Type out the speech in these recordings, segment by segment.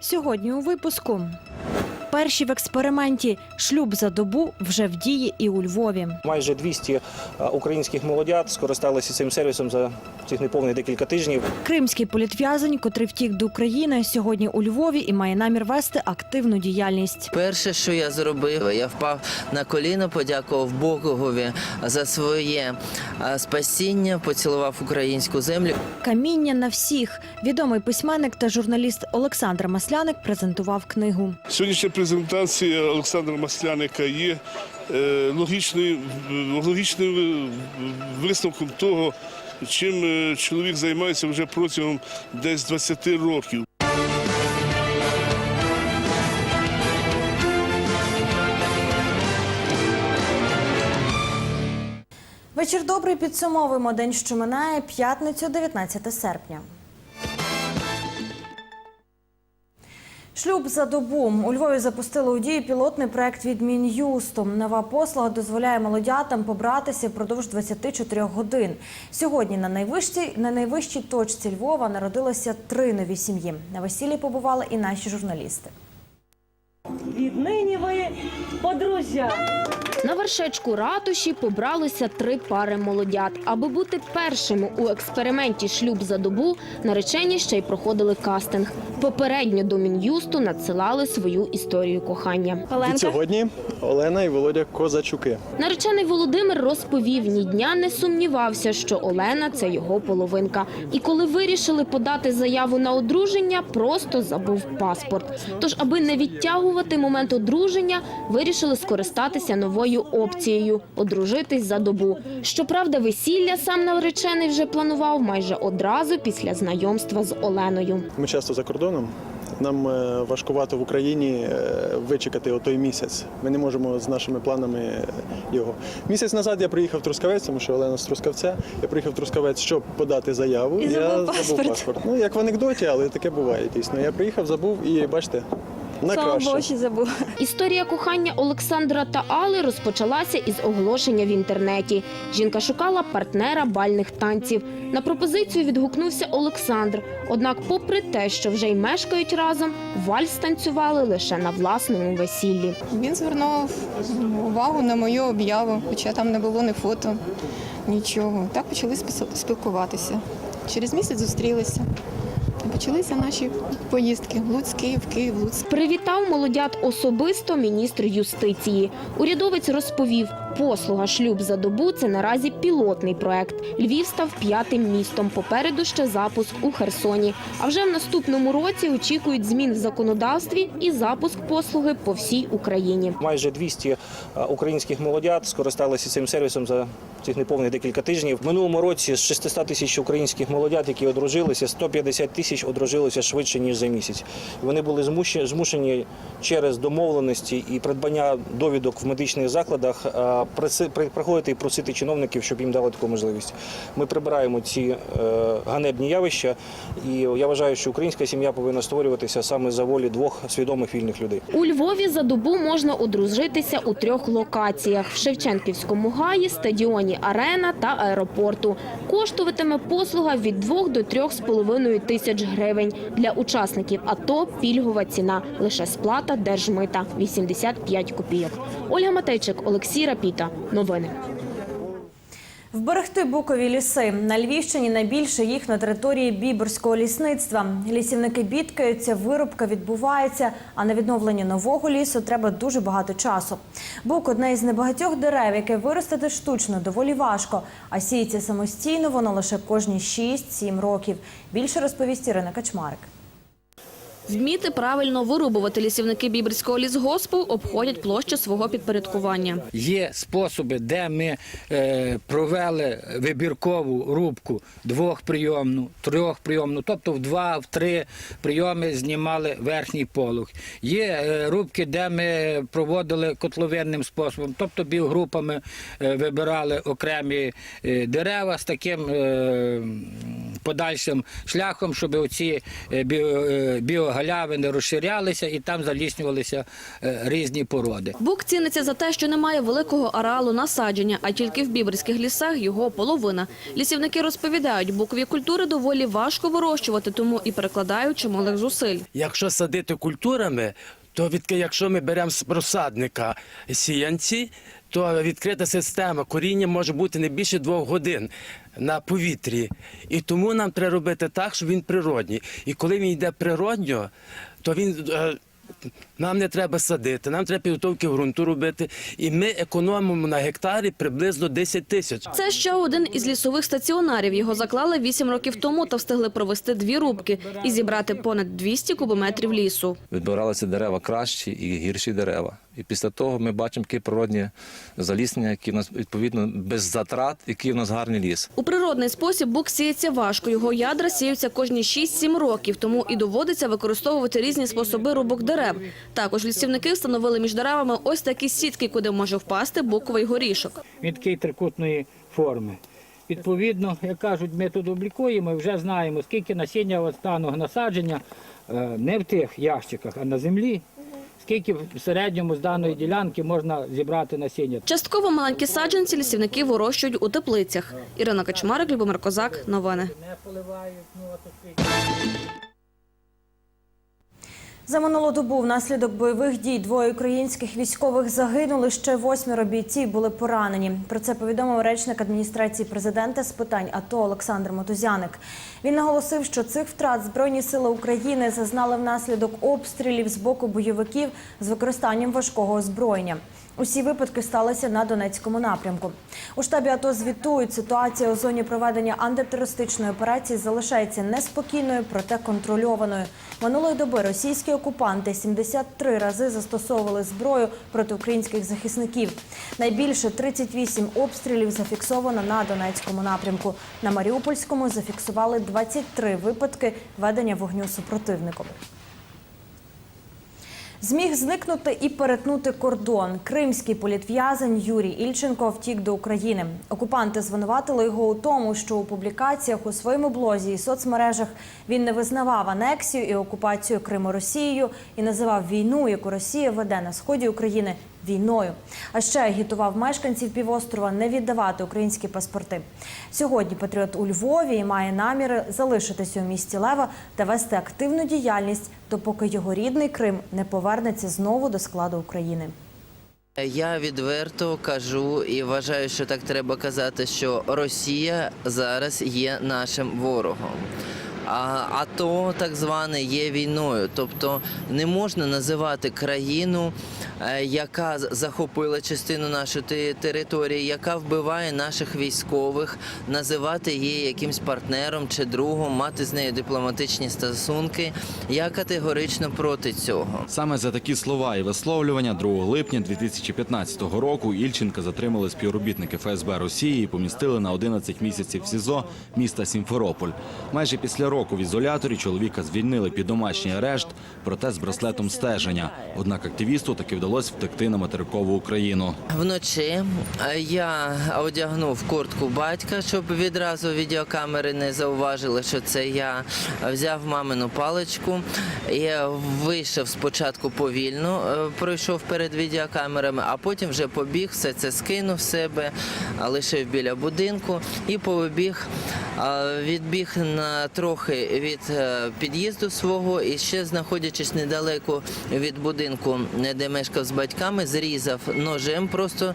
Сьогодні у випуску. Перші в експерименті шлюб за добу вже в дії і у Львові. Майже 200 е, українських молодят скористалися цим сервісом за цих неповних декілька тижнів. Кримський політв'язень, котрий втік до України, сьогодні у Львові і має намір вести активну діяльність. Перше, що я зробив, я впав на коліно, подякував Богові за своє спасіння, поцілував українську землю. Каміння на всіх. Відомий письменник та журналіст Олександр Масляник презентував книгу. Сьогоднішня презентація Олександра Масляника є е, логічною, логічним висновком того, чим е, чоловік займається вже протягом десь 20 років. Вечір добрий підсумовуємо день, що минає п'ятницю, 19 серпня. Шлюб за добу у Львові запустили у дії пілотний проект від Мін'юсту. Нова послуга дозволяє молодятам побратися впродовж 24 годин. Сьогодні на найвищій на найвищій точці Львова народилося три нові сім'ї. На весіллі побували і наші журналісти. Віднині ви подружжя. На вершечку ратуші побралися три пари молодят. Аби бути першими у експерименті шлюб за добу, наречені ще й проходили кастинг. Попередньо до мін'юсту надсилали свою історію кохання. Від сьогодні Олена і Володя Козачуки. Наречений Володимир розповів, ні дня не сумнівався, що Олена це його половинка. І коли вирішили подати заяву на одруження, просто забув паспорт. Тож, аби не відтягувати момент одруження, вирішили скористатися новою опцією одружитись за добу. Щоправда, весілля сам наречений вже планував майже одразу після знайомства з Оленою. Ми часто за кордоном. Нам е, важкувато в Україні е, вичекати отой місяць. Ми не можемо з нашими планами його. Місяць назад я приїхав в Трускавець, тому що Олена з Трускавця. Я приїхав в Трускавець, щоб подати заяву. І я забув паспорт. паспорт. Ну як в анекдоті, але таке буває дійсно. Я приїхав, забув і бачите, на краще. забув. Історія кохання Олександра та Али розпочалася із оголошення в інтернеті. Жінка шукала партнера бальних танців. На пропозицію відгукнувся Олександр. Однак, попри те, що вже й мешкають разом, вальс танцювали лише на власному весіллі. Він звернув увагу на мою об'яву, хоча там не було ні фото, нічого. Так почали спілкуватися. Через місяць зустрілися. Почалися наші поїздки. Луцьк, Київ, Київ, Луцьк. Привітав молодят особисто міністр юстиції. Урядовець розповів, послуга шлюб за добу це наразі пілотний проект. Львів став п'ятим містом. Попереду ще запуск у Херсоні. А вже в наступному році очікують змін в законодавстві і запуск послуги по всій Україні. Майже 200 е, українських молодят скористалися цим сервісом за цих неповних декілька тижнів. Минулому році з 600 тисяч українських молодят, які одружилися, 150 тисяч одружилися швидше ніж за місяць. Вони були змушені, через домовленості і придбання довідок в медичних закладах е, приходити і просити чиновників, щоб їм дали таку можливість. Ми прибираємо ці е, ганебні явища, і я вважаю, що українська сім'я повинна створюватися саме за волі двох свідомих вільних людей. У Львові за добу можна одружитися у трьох локаціях: в Шевченківському гаї, стадіоні Арена та аеропорту. Коштуватиме послуга від 2 до 3,5 тисяч гривень. Для учасників АТО пільгова ціна лише сплата держмита 85 копійок. Ольга Матейчик, Олексій Рапіта. Новини. Вберегти букові ліси на Львівщині найбільше їх на території Біберського лісництва. Лісівники бідкаються, вирубка відбувається, а на відновлення нового лісу треба дуже багато часу. Бук одне із небагатьох дерев, яке виростити штучно доволі важко, а сіється самостійно воно лише кожні 6-7 років. Більше розповість Ірина Качмарик. Вміти правильно вирубувати лісівники Біберського лісгоспу обходять площу свого підпорядкування. Є способи, де ми е, провели вибіркову рубку двохприйомну, трьохприйомну, тобто в два, в три прийоми знімали верхній полог. Є е, рубки, де ми проводили котловинним способом, тобто білгрупами е, вибирали окремі дерева з таким подальшим шляхом, щоб оці е, е, біогалявини розширялися і там заліснювалися е, різні породи. Бук ціниться за те, що немає великого ареалу насадження, а тільки в біберських лісах його половина. Лісівники розповідають, букові культури доволі важко вирощувати, тому і перекладають чималих зусиль. Якщо садити культурами, то від, якщо ми беремо з розсадника сіянці, то відкрита система коріння може бути не більше двох годин на повітрі. І тому нам треба робити так, щоб він природній. І коли він йде природньо, то він. е, Нам не треба садити, нам треба підготовки ґрунту робити, і ми економимо на гектарі приблизно 10 тисяч. Це ще один із лісових стаціонарів. Його заклали вісім років тому та встигли провести дві рубки і зібрати понад 200 кубометрів лісу. Відбиралися дерева кращі і гірші дерева. І після того ми бачимо які природні заліснення, які в нас відповідно без затрат, який в нас гарний ліс. У природний спосіб бук сіється важко. Його ядра сіються кожні 6-7 років, тому і доводиться використовувати різні способи рубок дерев. Також лісівники встановили між деревами ось такі сітки, куди може впасти буковий горішок. Він такий трикутної форми. Відповідно, як кажуть, ми тут облікуємо і вже знаємо, скільки насіння стану насадження е, не в тих ящиках, а на землі. Скільки в середньому з даної ділянки можна зібрати насіння. Частково маленькі саджанці лісівники вирощують у теплицях. Ірина Качмарик, Любомир Козак. Новини. Не поливають, ну За минулу добу внаслідок бойових дій двоє українських військових загинули. Ще восьмеро бійців були поранені. Про це повідомив речник адміністрації президента з питань АТО Олександр Мотузяник. Він наголосив, що цих втрат збройні сили України зазнали внаслідок обстрілів з боку бойовиків з використанням важкого озброєння. Усі випадки сталися на Донецькому напрямку. У штабі АТО звітують, ситуація у зоні проведення антитерористичної операції залишається неспокійною, проте контрольованою. Минулої доби російські окупанти 73 рази застосовували зброю проти українських захисників. Найбільше 38 обстрілів зафіксовано на Донецькому напрямку. На Маріупольському зафіксували 23 випадки ведення вогню супротивником. Зміг зникнути і перетнути кордон. Кримський політв'язень Юрій Ільченко втік до України. Окупанти звинуватили його у тому, що у публікаціях у своєму блозі і соцмережах він не визнавав анексію і окупацію Криму Росією і називав війну, яку Росія веде на сході України, війною. А ще агітував мешканців півострова не віддавати українські паспорти. Сьогодні патріот у Львові має наміри залишитися у місті Лева та вести активну діяльність, допоки його рідний Крим не повернеться знову до складу України. Я відверто кажу і вважаю, що так треба казати, що Росія зараз є нашим ворогом. А АТО так зване є війною, тобто не можна називати країну, е, яка захопила частину нашої території, яка вбиває наших військових, називати її якимсь партнером чи другом, мати з нею дипломатичні стосунки. Я категорично проти цього. Саме за такі слова і висловлювання 2 липня 2015 року Ільченка затримали співробітники ФСБ Росії і помістили на 11 місяців СІЗО міста Сімферополь. Майже після року в ізоляторі чоловіка звільнили під домашній арешт, проте з браслетом стеження. Однак активісту таки вдалося втекти на материкову Україну. Вночі е, я одягнув куртку батька, щоб відразу відеокамери не зауважили, що це я взяв мамину паличку. Я вийшов спочатку повільно, е, пройшов перед відеокамерами, а потім вже побіг, все це скинув себе, лишив біля будинку і побіг. Е, Відбіг на трохи від е, під'їзду свого і ще знаходячись недалеко від будинку, де мешкав з батьками, зрізав ножем, просто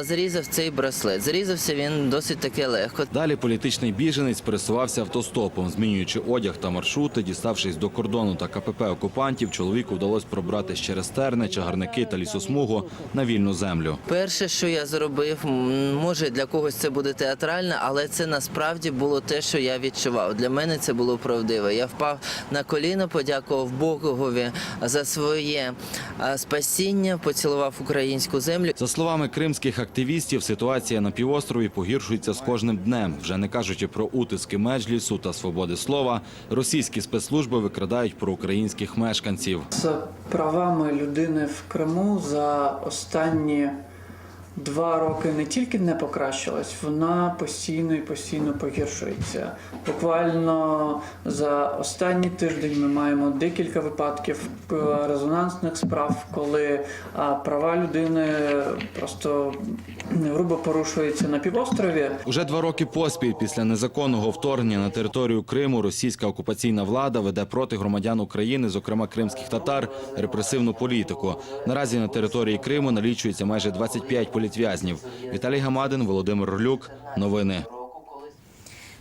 зрізав цей браслет. Зрізався він досить таки легко. Далі політичний біженець пересувався автостопом, змінюючи одяг та маршрути. Діставшись до кордону та КПП окупантів, чоловіку вдалося пробратись через терни, чагарники та лісосмугу на вільну землю. Перше, що я зробив, може для когось це буде театрально, але це насправді було те, що я відчував. Для мене це було правдиво. Я впав на коліно, подякував Богові за своє спасіння, поцілував українську землю. За словами кримських активістів, ситуація на півострові погіршується з кожним днем. Вже не кажучи про утиски меджлісу та свободи слова, російські спецслужби викрадають проукраїнських мешканців. з правами людини в Криму за останні два роки не тільки не покращилась, вона постійно і постійно погіршується. Буквально за останній тиждень ми маємо декілька випадків резонансних справ, коли права людини просто грубо порушуються на півострові. Уже два роки поспіль після незаконного вторгнення на територію Криму російська окупаційна влада веде проти громадян України, зокрема кримських татар, репресивну політику. Наразі на території Криму налічується майже 25 політв'язнів. Віталій Гамадин, Володимир Орлюк. Новини.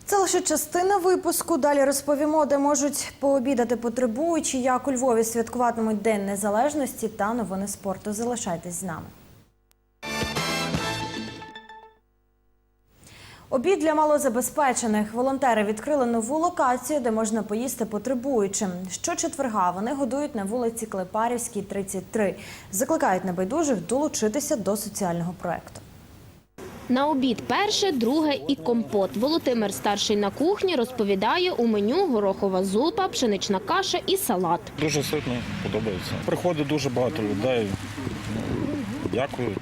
Це лише частина випуску. Далі розповімо, де можуть пообідати потребуючі, як у Львові святкуватимуть День Незалежності та новини спорту. Залишайтесь з нами. Обід для малозабезпечених. Волонтери відкрили нову локацію, де можна поїсти потребуючим. Щочетверга вони годують на вулиці Клепарівській, 33. Закликають небайдужих долучитися до соціального проекту. На обід перше, друге і компот. Володимир старший на кухні розповідає у меню горохова зупа, пшенична каша і салат. Дуже ситно, подобається. Приходить дуже багато людей. ну, Дякують.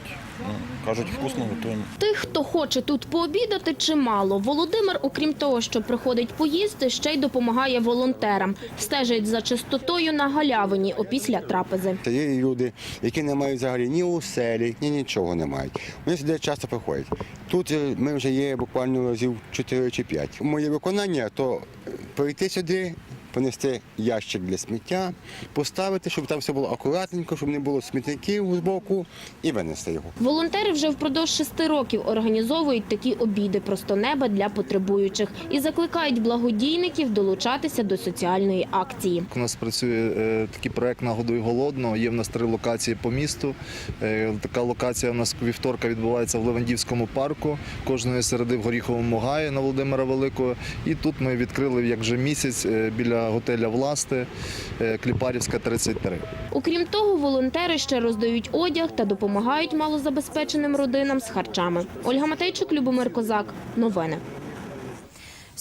Кажуть, вкусно готуємо. Тих, хто хоче тут пообідати, чимало. Володимир, окрім того, що приходить поїсти, ще й допомагає волонтерам. Стежить за чистотою на галявині опісля трапези. Це є люди, які не мають взагалі ні оселі, ні нічого не мають. Вони сюди часто приходять. Тут е, ми вже є буквально разів 4 чи 5. Моє виконання то прийти сюди, понести ящик для сміття, поставити, щоб там все було акуратненько, щоб не було смітників з боку, і винести його. Волонтери вже впродовж шести років організовують такі обіди просто неба для потребуючих і закликають благодійників долучатися до соціальної акції. У нас працює е, такий проект «Нагодуй голодного». Є в нас три локації по місту. Е, така локація у нас вівторка відбувається в Левандівському парку, кожної середи в Горіховому гаї на Володимира Великого. І тут ми відкрили як вже місяць е, готеля Власти е, Кліпарівська 33. Окрім того, волонтери ще роздають одяг та допомагають малозабезпеченим родинам з харчами. Ольга Матейчук, Любомир Козак. Новини.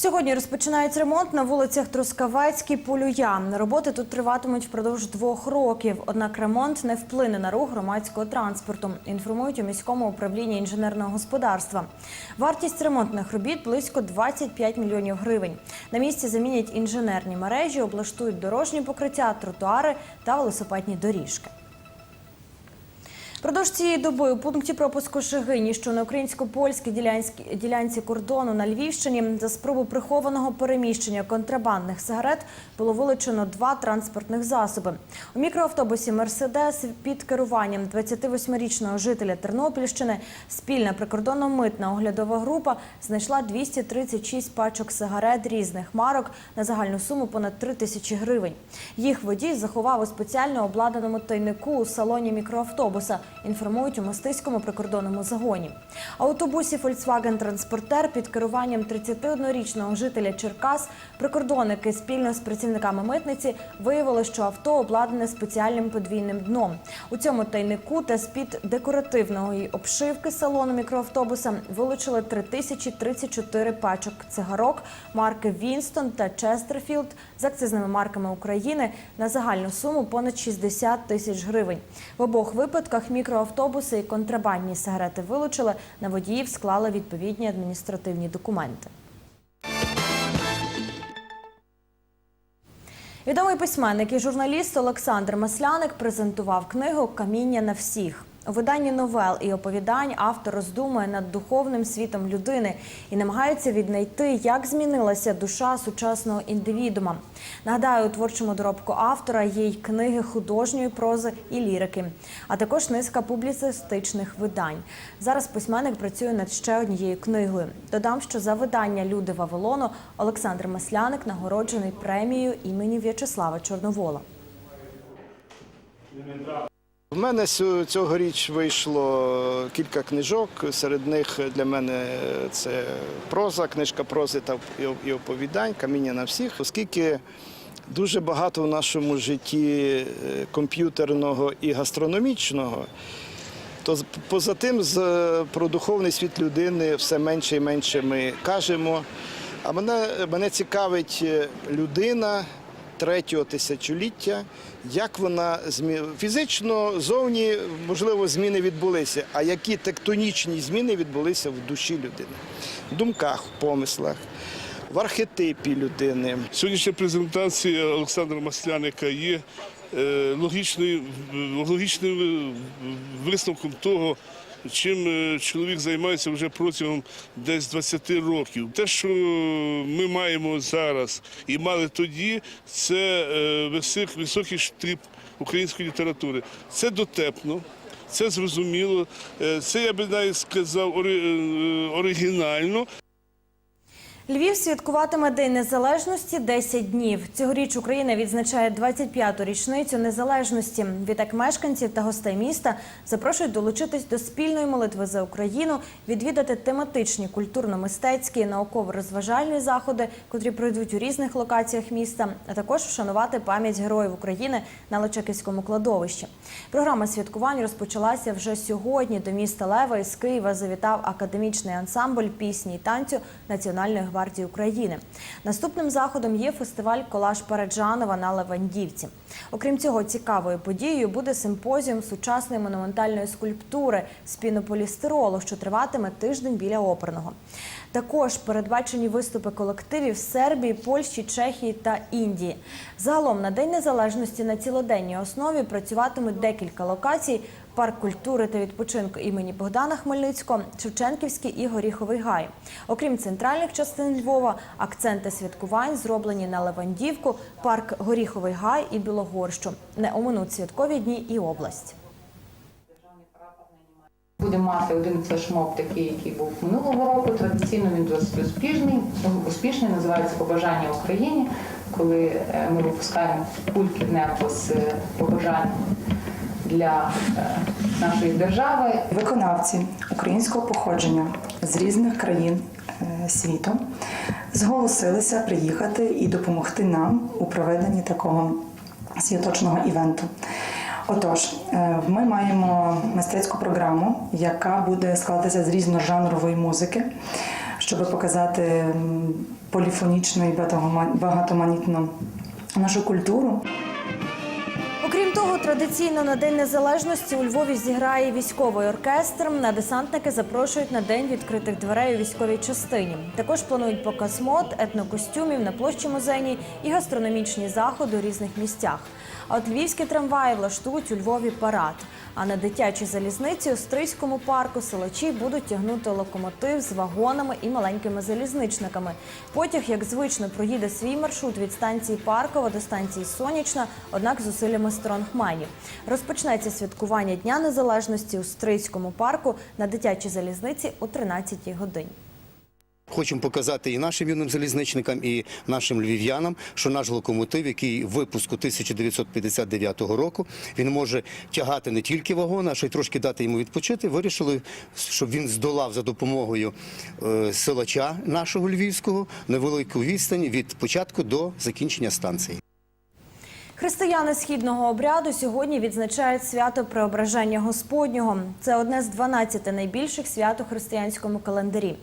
Сьогодні розпочинають ремонт на вулицях Трускавецькій, Полюя. Роботи тут триватимуть впродовж двох років. Однак ремонт не вплине на рух громадського транспорту. Інформують у міському управлінні інженерного господарства. Вартість ремонтних робіт близько 25 мільйонів гривень. На місці замінять інженерні мережі, облаштують дорожні покриття, тротуари та велосипедні доріжки. Продовж цієї доби у пункті пропуску Шигині, що на українсько-польській ділянці кордону на Львівщині, за спробу прихованого переміщення контрабандних сигарет було вилучено два транспортних засоби. У мікроавтобусі Мерседес під керуванням 28-річного жителя Тернопільщини спільна прикордонно-митна оглядова група знайшла 236 пачок сигарет різних марок на загальну суму понад 3 тисячі гривень. Їх водій заховав у спеціально обладнаному тайнику у салоні мікроавтобуса. Інформують у мостиському прикордонному загоні. Автобусі Volkswagen Транспортер під керуванням 31-річного жителя Черкас прикордонники спільно з працівниками митниці виявили, що авто обладнане спеціальним подвійним дном. У цьому тайнику та з-під декоративної обшивки салону мікроавтобуса вилучили 3034 пачок цигарок марки Вінстон та Честерфілд з акцизними марками України на загальну суму понад 60 тисяч гривень. В обох випадках мікроавтобуси і контрабандні сигарети вилучили. На водіїв склали відповідні адміністративні документи. Відомий письменник і журналіст Олександр Масляник презентував книгу Каміння на всіх. У виданні новел і оповідань автор роздумує над духовним світом людини і намагається віднайти, як змінилася душа сучасного індивідума. Нагадаю, у творчому доробку автора є й книги художньої прози і лірики, а також низка публіцистичних видань. Зараз письменник працює над ще однією книгою. Додам, що за видання Люди Вавилону Олександр Масляник нагороджений премією імені В'ячеслава Чорновола. В мене цьогоріч вийшло кілька книжок. Серед них для мене це проза, книжка прози та і- оповідань, каміння на всіх, оскільки дуже багато в нашому житті е, комп'ютерного і гастрономічного. То поза тим, про духовний світ людини все менше і менше ми кажемо. А мене, мене цікавить е, людина, третього тисячоліття, як вона змі... фізично зовні можливо зміни відбулися, а які тектонічні зміни відбулися в душі людини, в думках, в помислах, в архетипі людини. Сьогоднішня презентація Олександра Масляника є е, логічною, логічним е, висновком того, чим е, чоловік займається вже протягом десь 20 років. Те, що ми маємо зараз і мали тоді, це е, високий штриб української літератури. Це дотепно. Це зрозуміло, е, це я би навіть сказав оригінально. Львів святкуватиме День Незалежності 10 днів. Цьогоріч Україна відзначає 25-ту річницю незалежності. Відтак мешканців та гостей міста запрошують долучитись до спільної молитви за Україну, відвідати тематичні культурно-мистецькі, науково-розважальні заходи, котрі пройдуть у різних локаціях міста, а також вшанувати пам'ять героїв України на Личаківському кладовищі. Програма святкувань розпочалася вже сьогодні. До міста Лева із Києва завітав академічний ансамбль пісні і танцю Національної гвардії України. Наступним заходом є фестиваль Колаж Параджанова на Левандівці. Окрім цього, цікавою подією буде симпозіум сучасної монументальної скульптури з пінополістиролу, що триватиме тиждень біля оперного. Також передбачені виступи колективів Сербії, Польщі, Чехії та Індії. Загалом на День Незалежності на цілоденній основі працюватимуть декілька локацій: парк культури та відпочинку імені Богдана Хмельницького, Шевченківський і Горіховий Гай. Окрім центральних частин Львова, акценти святкувань зроблені на Левандівку, парк Горіховий Гай і Білогорщу. Не оминуть святкові дні і область. Будемо мати один флешмоб такий, який був минулого року. Традиційно він досить успішний. Успішний називається Побажання Україні, коли е, ми випускаємо кульки в небо з е, побажань для е, нашої держави. Виконавці українського походження з різних країн е, світу зголосилися приїхати і допомогти нам у проведенні такого святочного івенту. Отож, е, ми маємо мистецьку програму, яка буде складатися з різножанрової музики, щоб показати поліфонічну і багатоманітну нашу культуру. Традиційно на День Незалежності у Львові зіграє військовий оркестр. На десантники запрошують на день відкритих дверей у військовій частині. Також планують показ мод, етнокостюмів на площі музейній і гастрономічні заходи у різних місцях. От львівські трамваї влаштують у Львові парад. А на дитячій залізниці у Стрийському парку силачі будуть тягнути локомотив з вагонами і маленькими залізничниками. Потяг, як звично, проїде свій маршрут від станції Паркова до станції Сонячна, однак з зусиллями стронгменів. Розпочнеться святкування Дня Незалежності у Стрийському парку на дитячій залізниці о 13-й годині. Хочемо показати і нашим юним залізничникам, і нашим львів'янам, що наш локомотив, який випуску 1959 року, він може тягати не тільки вагон, а ще й трошки дати йому відпочити. Вирішили, щоб він здолав за допомогою е, силача нашого львівського невелику відстань від початку до закінчення станції. Християни східного обряду сьогодні відзначають свято Преображення Господнього. Це одне з 12 найбільших свят у християнському календарі.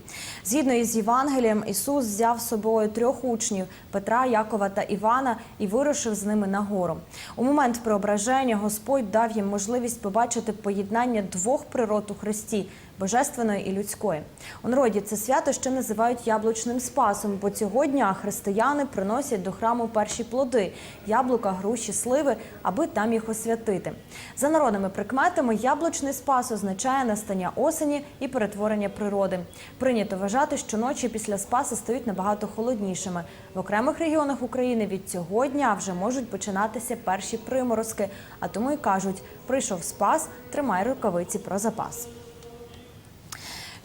Згідно із Євангелієм, Ісус взяв з собою трьох учнів Петра, Якова та Івана і вирушив з ними на гору. У момент преображення Господь дав їм можливість побачити поєднання двох природ у Христі божественної і людської. У народі це свято ще називають яблучним спасом, бо цього дня християни приносять до храму перші плоди яблука, груші, сливи, аби там їх освятити. За народними прикметами, яблучний спас означає настання осені і перетворення природи. Прийнято вважати, що ночі після спаса стають набагато холоднішими. В окремих регіонах України від цього дня вже можуть починатися перші приморозки, а тому й кажуть: прийшов спас, тримай рукавиці про запас.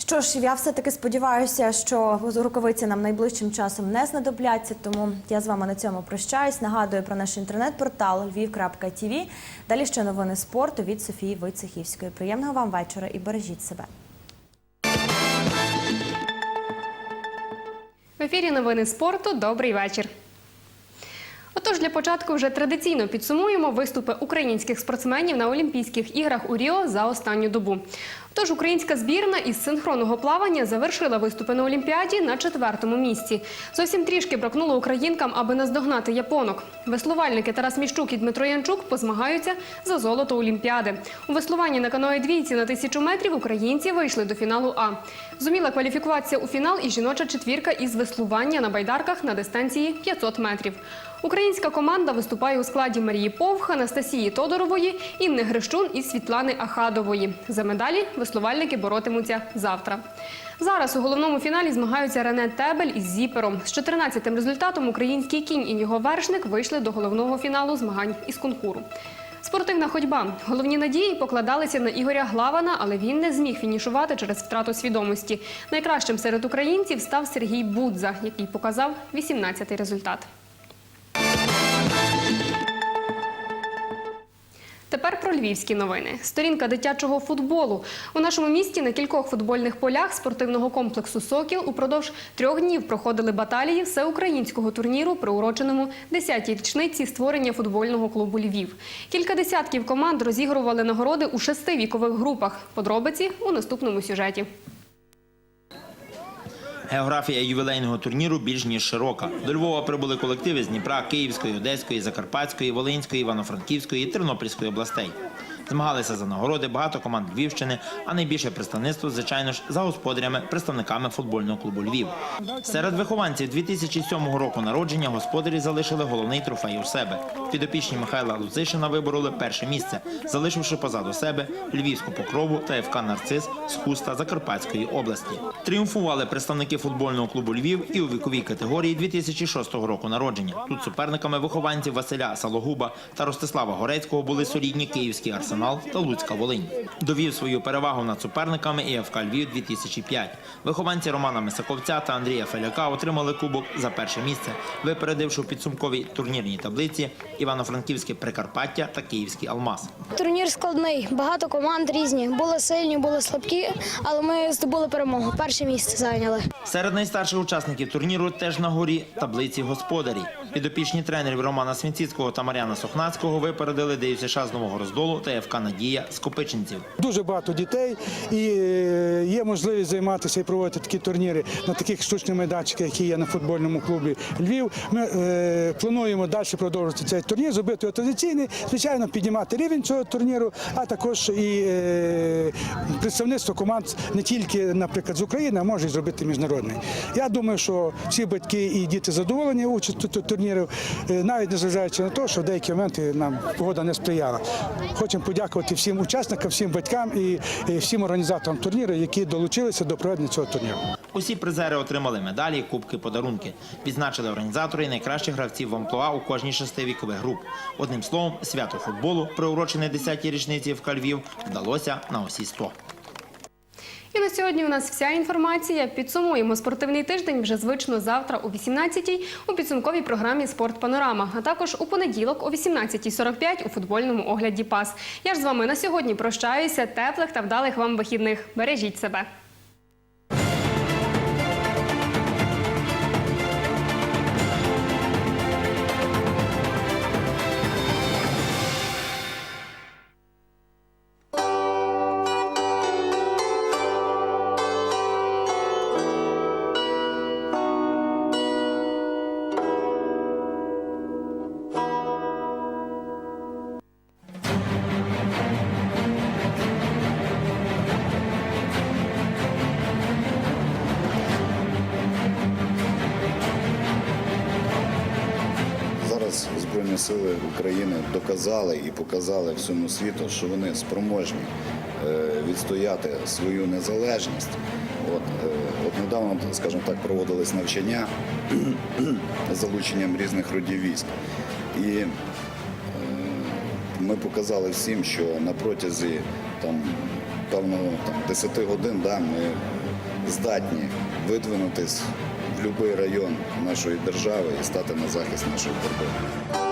Що ж, я все-таки сподіваюся, що рукавиці нам найближчим часом не знадобляться, тому я з вами на цьому прощаюсь. Нагадую про наш інтернет-портал lviv.tv. Далі ще новини спорту від Софії Войцехівської. Приємного вам вечора і бережіть себе. В ефірі новини спорту. Добрий вечір. Отож, для початку вже традиційно підсумуємо виступи українських спортсменів на Олімпійських іграх у Ріо за останню добу. Тож українська збірна із синхронного плавання завершила виступи на Олімпіаді на четвертому місці. Зовсім трішки бракнуло українкам, аби наздогнати японок. Веслувальники Тарас Міщук і Дмитро Янчук позмагаються за золото Олімпіади. У веслуванні на каної двійці на тисячу метрів українці вийшли до фіналу А. Зуміла кваліфікуватися у фінал і жіноча четвірка із веслування на байдарках на дистанції 500 метрів. Українська команда виступає у складі Марії Повх, Анастасії Тодорової, Інни Грищун і Світлани Ахадової. За медалі веслувальники боротимуться завтра. Зараз у головному фіналі змагаються Рене Тебель із Зіпером. З 14-тим результатом український кінь і його вершник вийшли до головного фіналу змагань із конкуру. Спортивна ходьба. Головні надії покладалися на Ігоря Главана, але він не зміг фінішувати через втрату свідомості. Найкращим серед українців став Сергій Будза, який показав 18-й результат. Тепер про львівські новини. Сторінка дитячого футболу. У нашому місті на кількох футбольних полях спортивного комплексу Сокіл упродовж трьох днів проходили баталії всеукраїнського турніру, приуроченому 10-й річниці створення футбольного клубу Львів. Кілька десятків команд розігрували нагороди у шести вікових групах. Подробиці у наступному сюжеті. Географія ювілейного турніру більш ніж широка. До Львова прибули колективи з Дніпра, Київської, Одеської, Закарпатської, Волинської, Івано-Франківської і Тернопільської областей. Змагалися за нагороди багато команд Львівщини, а найбільше представництво, звичайно ж, за господарями, представниками футбольного клубу Львів. Серед вихованців 2007 року народження господарі залишили головний трофей у себе. Підопічні Михайла Луцишина вибороли перше місце, залишивши позаду себе Львівську покрову та ФК Нарцис з Хуста Закарпатської області. Тріумфували представники футбольного клубу Львів і у віковій категорії 2006 року народження. Тут суперниками вихованців Василя Салогуба та Ростислава Горецького були солідні київський арсенал та Луцька Волинь. Довів свою перевагу над суперниками і ФК Львів 2005. Вихованці Романа Мисаковця та Андрія Феляка отримали кубок за перше місце, випередивши у підсумковій турнірній таблиці Івано-Франківське Прикарпаття та Київський Алмаз. Турнір складний, багато команд різні. Були сильні, були слабкі, але ми здобули перемогу. Перше місце зайняли. Серед найстарших учасників турніру теж на горі таблиці господарі. Підопічні тренерів Романа Свінціцького та Мар'яна Сохнацького випередили Дею США з Нового Роздолу та ФК Надія з. Дуже багато дітей і е, є можливість займатися і проводити такі турніри на таких штучних майданчиках, які є на футбольному клубі Львів. Ми е, плануємо далі продовжувати цей турнір, зробити його звичайно, піднімати рівень цього турніру, а також і е, представництво команд не тільки, наприклад, з України, а може і зробити міжнародний. Я думаю, що всі батьки і діти задоволені участю ту- турнірів, навіть незважаючи на те, що в деякі моменти нам погода не сприяла. Хочемо подякувати всім учасникам, всім батькам і, всім організаторам турніру, які долучилися до проведення цього турніру. Усі призери отримали медалі, кубки, подарунки. Відзначили організатори найкращих гравців в амплуа у кожній шести вікових груп. Одним словом, свято футболу, приурочене 10-й річниці в Кальвів, вдалося на усі 100. І на сьогодні у нас вся інформація. Підсумуємо спортивний тиждень вже звично завтра о 18-й у підсумковій програмі Спорт Панорама, а також у понеділок о 18.45 у футбольному огляді Пас. Я ж з вами на сьогодні прощаюся. Теплих та вдалих вам вихідних. Бережіть себе. Збройні сили України доказали і показали всьому світу, що вони спроможні е, відстояти свою незалежність. От, е, от недавно, скажімо так, проводились навчання з залученням різних родів військ. І е, ми показали всім, що на протязі там, певно там, 10 годин да, ми здатні видвинутись в будь-який район нашої держави і стати на захист нашого кордону.